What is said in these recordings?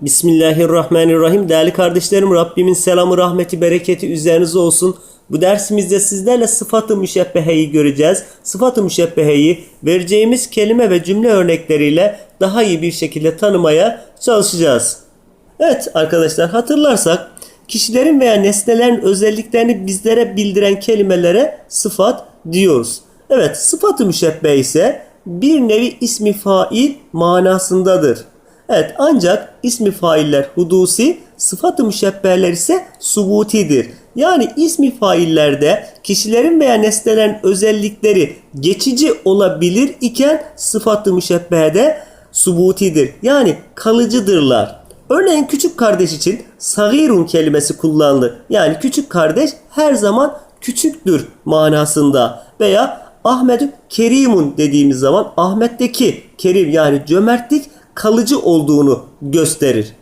Bismillahirrahmanirrahim. Değerli kardeşlerim Rabbimin selamı, rahmeti, bereketi üzerinize olsun. Bu dersimizde sizlerle sıfatı müşebbeheyi göreceğiz. Sıfatı müşebbeheyi vereceğimiz kelime ve cümle örnekleriyle daha iyi bir şekilde tanımaya çalışacağız. Evet arkadaşlar hatırlarsak kişilerin veya nesnelerin özelliklerini bizlere bildiren kelimelere sıfat diyoruz. Evet sıfatı müşebbehe ise bir nevi ismi fail manasındadır. Evet ancak ismi failler hudusi, sıfat-ı müşebbeheler ise subutidir. Yani ismi faillerde kişilerin veya nesnelerin özellikleri geçici olabilir iken sıfat-ı müşebbehede subutidir. Yani kalıcıdırlar. Örneğin küçük kardeş için sagirun kelimesi kullanılır. Yani küçük kardeş her zaman küçüktür manasında veya Ahmet Kerimun dediğimiz zaman Ahmet'teki kerim yani cömertlik kalıcı olduğunu gösterir.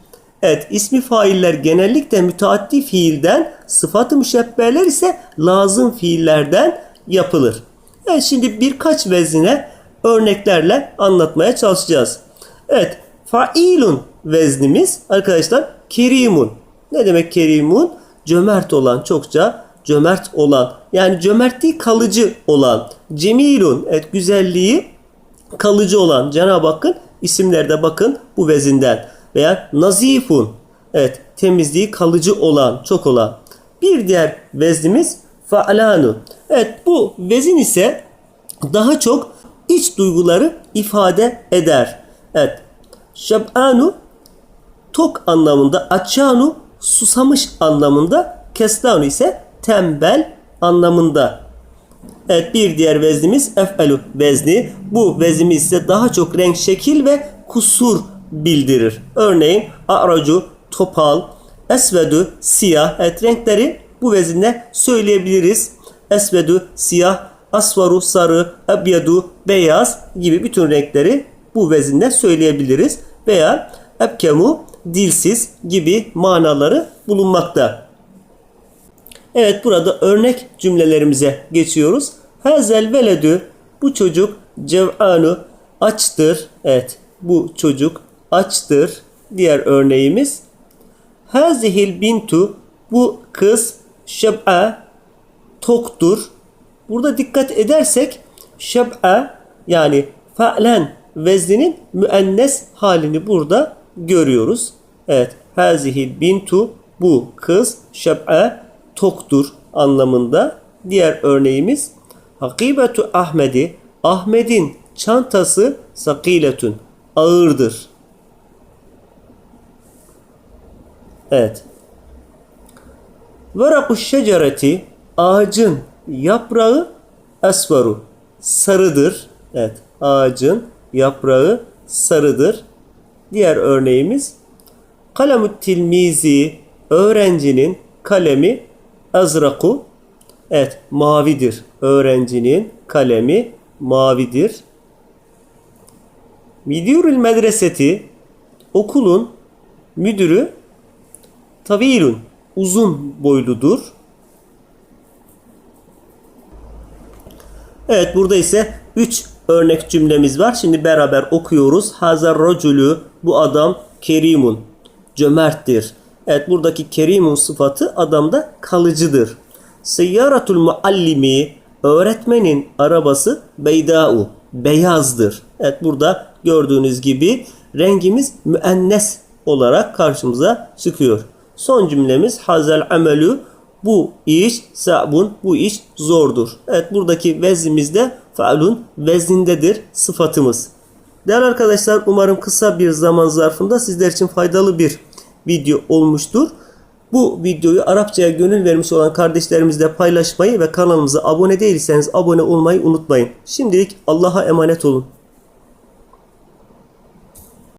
Evet ismi failler genellikle müteaddi fiilden sıfat-ı müşebbeler ise lazım fiillerden yapılır. Evet şimdi birkaç vezine örneklerle anlatmaya çalışacağız. Evet failun veznimiz arkadaşlar kerimun. Ne demek kerimun? Cömert olan çokça cömert olan yani cömertliği kalıcı olan cemilun evet güzelliği kalıcı olan Cenab-ı Hakk'ın isimlerde bakın bu vezinden. Veya nazifun evet temizliği kalıcı olan çok olan. Bir diğer veznimiz fa'lanu. Evet bu vezin ise daha çok iç duyguları ifade eder. Evet şab'anu tok anlamında açanu susamış anlamında kestanu ise tembel anlamında Evet bir diğer veznimiz ef'elu vezni. Bu veznimiz ise daha çok renk, şekil ve kusur bildirir. Örneğin a'racu, topal, esvedu, siyah. Evet renkleri bu vezinle söyleyebiliriz. Esvedu, siyah, asvaru, sarı, ebyadu, beyaz gibi bütün renkleri bu vezinle söyleyebiliriz. Veya ebkemu, dilsiz gibi manaları bulunmakta. Evet burada örnek cümlelerimize geçiyoruz. Hazel veledü bu çocuk cev'anu açtır. Evet bu çocuk açtır. Diğer örneğimiz Hazihil bintu bu kız şeb'a toktur. Burada dikkat edersek şeb'a yani fa'len vezninin müennes halini burada görüyoruz. Evet. Hazihil bintu bu kız şeb'a toktur anlamında. Diğer örneğimiz Hakibetu Ahmedi Ahmet'in çantası sakiletün ağırdır. Evet. Veraku şecereti ağacın yaprağı esvaru sarıdır. Evet. Ağacın yaprağı sarıdır. Diğer örneğimiz kalemut tilmizi öğrencinin kalemi azraku evet mavidir. Öğrencinin kalemi mavidir. Müdürül medreseti okulun müdürü tavilun uzun boyludur. Evet burada ise 3 örnek cümlemiz var. Şimdi beraber okuyoruz. Hazar racülü bu adam kerimun cömerttir. Evet buradaki kerimun sıfatı adamda kalıcıdır. Seyyaratul muallimi öğretmenin arabası beyda'u beyazdır. Evet burada gördüğünüz gibi rengimiz müennes olarak karşımıza çıkıyor. Son cümlemiz hazel amelü bu iş sabun bu iş zordur. Evet buradaki vezimizde faulun veznindedir sıfatımız. Değerli arkadaşlar umarım kısa bir zaman zarfında sizler için faydalı bir video olmuştur. Bu videoyu Arapçaya gönül vermiş olan kardeşlerimizle paylaşmayı ve kanalımıza abone değilseniz abone olmayı unutmayın. Şimdilik Allah'a emanet olun.